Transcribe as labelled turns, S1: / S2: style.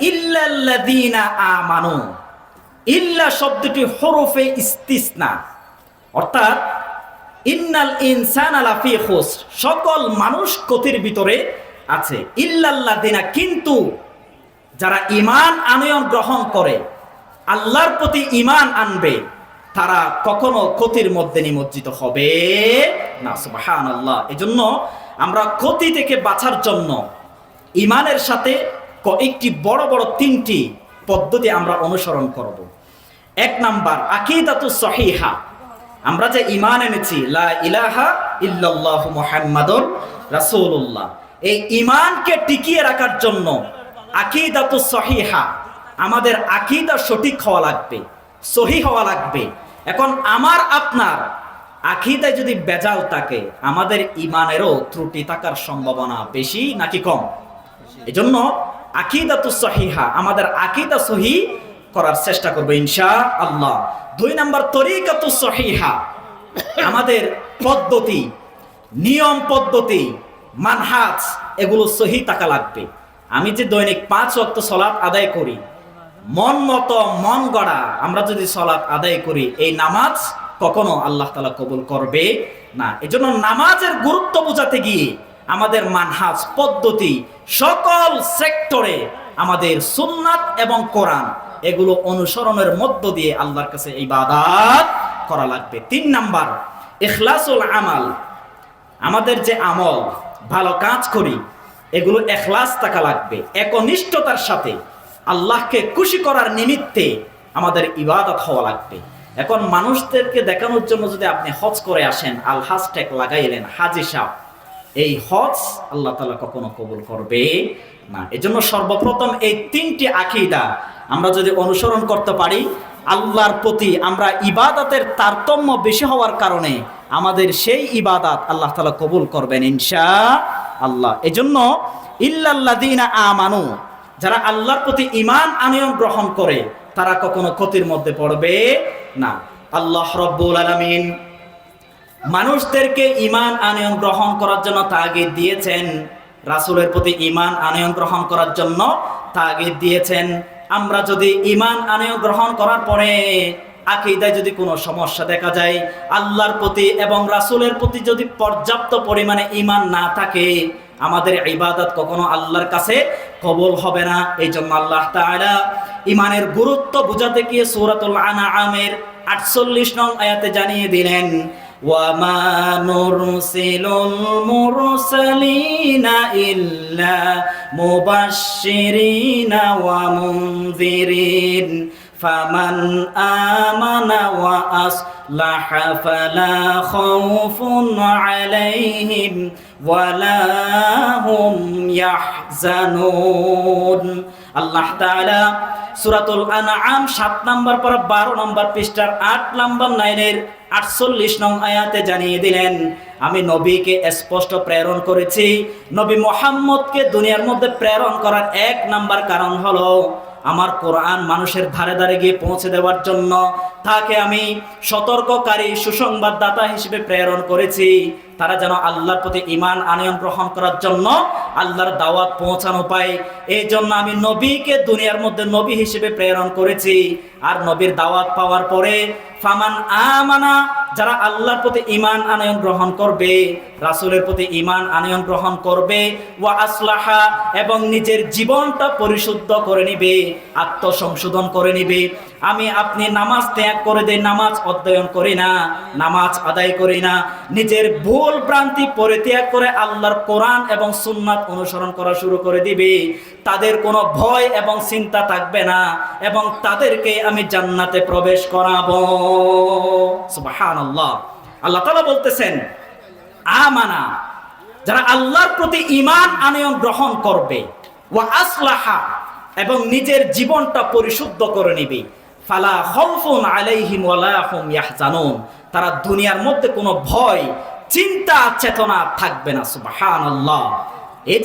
S1: ইল্লাল্লাযীনা আমানু। ইল্লা শব্দটি হরফে ইস্তিসনা। অর্থাৎ, ইন্নাল ইনসান আলাফি খুস সকল মানুষ ক্ষতির ভিতরে আছে। ইল্লাল্লাযীনা কিন্তু যারা ঈমান আনয়ন গ্রহণ করে, আল্লাহর প্রতি ঈমান আনবে, তারা কখনো ক্ষতির মধ্যে নিমজ্জিত হবে না, সুবহানাল্লাহ। এজন্য আমরা ক্ষতি থেকে বাঁচার জন্য ঈমানের সাথে কয়েকটি বড় বড় তিনটি পদ্ধতি আমরা অনুসরণ করব। এক নাম্বার, আকিদাতু সহিহা। আমরা যে ইমান এনেছি, লা ইলাহা ইল্লাল্লাহু মুহাম্মাদুর রাসূলুল্লাহ। এই ঈমানকে টিকিয়ে রাখার জন্য আকিদাতু সহিহা, আমাদের আকিদা সঠিক হওয়া লাগবে, সহি হওয়া লাগবে। এখন আমার, আপনার আকিদায় যদি বেজাল থাকে, আমাদের ইমানেরও ত্রুটি থাকার সম্ভাবনা বেশি নাকি কম? এজন্য আকিদাতু সহিহা, আমাদের আকিদা সহি করার চেষ্টা করব ইনশা আল্লাহ দুই নাম্বার তরিকাতু সহিহা, আমাদের পদ্ধতি, নিয়ম পদ্ধতি, মানহাজ, এগুলো সহি টাকা লাগবে। আমি যে দৈনিক পাঁচ ওয়াক্ত সলাৎ আদায় করি, মন মতো মন গড়া, আমরা যদি সলাৎ আদায় করি, এই নামাজ কখনো আল্লাহ তালা কবুল করবে না। এজন্য নামাজের গুরুত্ব বোঝাতে গিয়ে আমাদের মানহাজ পদ্ধতি সকল সেক্টরে আমাদের সুন্নাত এবং কোরআন এগুলো অনুসরণের মধ্য দিয়ে আল্লাহর কাছে ইবাদাত করা লাগবে। তিন নাম্বার, ইখলাসুল আমাল। আমাদের যে আমল, ভালো কাজ করি, এগুলো এখলাস থাকা লাগবে। একনিষ্ঠতার সাথে আল্লাহকে খুশি করার নিমিত্তে আমাদের ইবাদত হওয়া লাগবে। এখন মানুষদেরকে দেখানোর জন্য যদি আপনি হজ করে আসেন আল হাজ ট্যাগ লাগাইলেন, হাজি সাহ এই হজ আল্লাহ তালা কখনো কবুল করবে না। এজন্য সর্বপ্রথম এই তিনটি আকিদা আমরা যদি অনুসরণ করতে পারি, আল্লাহর প্রতি আমরা ইবাদতের তারতম্য বেশি হওয়ার কারণে আমাদের সেই ইবাদাত আল্লাহ তালা কবুল করবেন ইনশা আল্লাহ এজন্য ইল্লাল্লাদিনা আমানু, যারা আল্লাহর প্রতি ইমান আনয়ন গ্রহণ করে, তারা কখনো ক্ষতির মধ্যে পড়বে না। আল্লাহ রব্বুল আলামিন মানুষদেরকে ইমান আনয়ন গ্রহণ করার জন্য তাগিদ দিয়েছেন। রাসূলের প্রতি ইমান আনয়ন গ্রহণ করার জন্য তাগিদ দিয়েছেন। আমরা যদি ইমান আনয়ন গ্রহণ করার পরে আকিদায় যদি কোনো সমস্যা দেখা যায়, আল্লাহর প্রতি এবং রাসূলের প্রতি যদি পর্যাপ্ত পরিমাণে ইমান না থাকে, আমাদের ইবাদত কখনো আল্লাহর কাছে কবল হবে না। এই জন্য আল্লাহ তাআলা ইমানের গুরুত্ব বোঝাতে গিয়ে সূরাতুল আনআমের 48 নং আয়াতে জানিয়ে দিলেন وما نرسل المرسلين إلا مبشرين ومنذرين فمن آمن وأصلح فلا خوف عليهم ولا هم يحزنون আল্লাহ তাআলা সূরাতুল আনআম 7 নাম্বার পর 12 নাম্বার পৃষ্ঠার 8 নাম্বার লাইনের 48 নং আয়াতে জানিয়ে দিলেন আমি নবীকে স্পষ্ট প্রেরণ করেছি নবী মোহাম্মদকে দুনিয়ার মধ্যে প্রেরণ করার এক নাম্বার কারণ হলো আমার কোরআন মানুষের ধারে ধারে গিয়ে পৌঁছে দেওয়ার জন্য তাকে আমি সতর্ককারী সুসংবাদদাতা হিসেবে প্রেরণ করেছি। তারা যেন আল্লাহর প্রতি ইমান আনয়ন গ্রহণ করার জন্য আল্লাহর দাওয়াত পৌঁছানো পায়। এই জন্য আমি নবীকে দুনিয়ার মধ্যে নবী হিসেবে প্রেরণ করেছি। আর নবীর দাওয়াত পাওয়ার পরে, ফামান আমানা, যারা আল্লাহর প্রতি ইমান আনয়ন গ্রহণ করবে, রাসূলের প্রতি ইমান আনয়ন গ্রহণ করবে, ওয়া আসলাহা, এবং নিজের জীবনটা পরিশুদ্ধ করে নিবে, আত্মসংশোধন করে নিবে। আমি আপনি নামাজ ত্যাগ করে দেই, নামাজ অধ্যয়ন করি না, নামাজ আদায় করি না, নিজের ভুল ভ্রান্তি পরিত্যাগ করে আল্লাহর কোরআন এবং সুন্নাত অনুসরণ করা শুরু করে দিবে। তাদের কোনো ভয় এবং চিন্তা থাকবে না এবং তাদেরকে আমি জান্নাতে প্রবেশ করাবো। সুবহানাল্লাহ। আল্লাহ তাআলা বলতেছেন, আমানা, যারা আল্লাহর প্রতি ঈমান আনয়ন গ্রহণ করবে, ওয়া আসলাহা, এবং নিজের জীবনটা পরিশুদ্ধ করে নিবে, ফালা খাউফুন আলাইহিম ওয়ালা হুম ইয়াহজানুন। তারা দুনিয়ার মধ্যে কোনো ভয় চিন্তা চেতনা থাকবে না সুবাহ যে